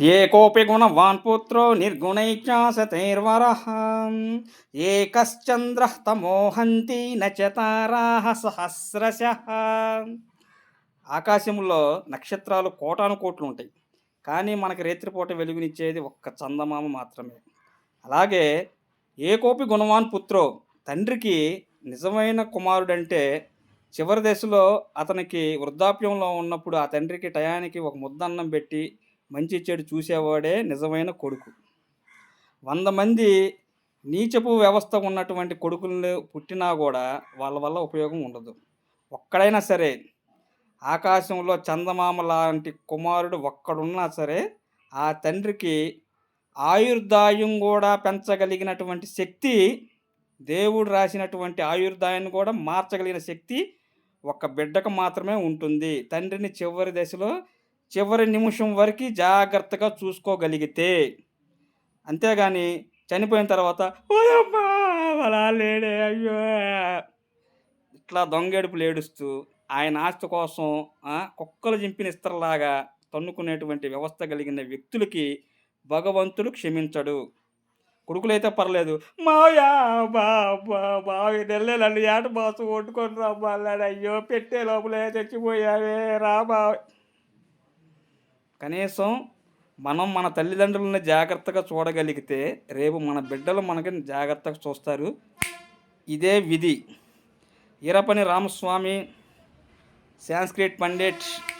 ఏకోపి గుణవాన్ పుత్రో నిర్గుణైచాసతైర్వరః ఏకశ్చంద్ర తమోహంతి నచతారాహ సహస్రశ. ఆకాశంలో నక్షత్రాలు కోటాను కోట్లు ఉంటాయి. కానీ మనకి రేత్రిపూట వెలుగునిచ్చేది ఒక్క చందమామ మాత్రమే. అలాగే ఏకోపి గుణవాన్ పుత్రో తండ్రికి నిజమైన కుమారుడంటే చివరి దశలో అతనికి వృద్ధాప్యంలో ఉన్నప్పుడు ఆ తండ్రికి టయానికి ఒక ముద్దన్నం పెట్టి మంచి చెడు చూసేవాడే నిజమైన కొడుకు. వంద మంది నీచపు వ్యవస్థ ఉన్నటువంటి కొడుకులను పుట్టినా కూడా వాళ్ళ వల్ల ఉపయోగం ఉండదు. ఒక్కడైనా సరే ఆకాశంలో చందమామ లాంటి కుమారుడు ఒక్కడున్నా సరే ఆ తండ్రికి ఆయుర్దాయం కూడా పెంచగలిగినటువంటి శక్తి దేవుడు రాసినటువంటి ఆయుర్దాయాన్ని కూడా మార్చగలిగిన శక్తి ఒక బిడ్డకు మాత్రమే ఉంటుంది. తండ్రిని చివరి దశలో చివరి నిమిషం వరకు జాగ్రత్తగా చూసుకోగలిగితే అంతేగాని చనిపోయిన తర్వాత అలా లేడే అయ్యో! ఇట్లా దొంగేడుపులు ఏడుస్తూ ఆయన ఆస్తి కోసం కుక్కలు చింపిన ఇస్తరలాగా తన్నుకునేటువంటి వ్యవస్థ కలిగిన వ్యక్తులకి భగవంతుడు క్షమించడు. కొడుకులైతే పర్లేదు మాయా బాబా బావి నెల్లెలు ఏట బాసు కొట్టుకొని రమ్మన్నాడు అయ్యో పెట్టే లోపలే చచ్చిపోయావే రా బావ కనీసం మనం మన తల్లిదండ్రులను జాగ్రత్తగా చూడగలిగితే రేపు మన బిడ్డలు మనకి జాగ్రత్తగా చూస్తారు. ఇదే విధి. ఈరపని రామస్వామి సాంస్క్రిట్ పండిట్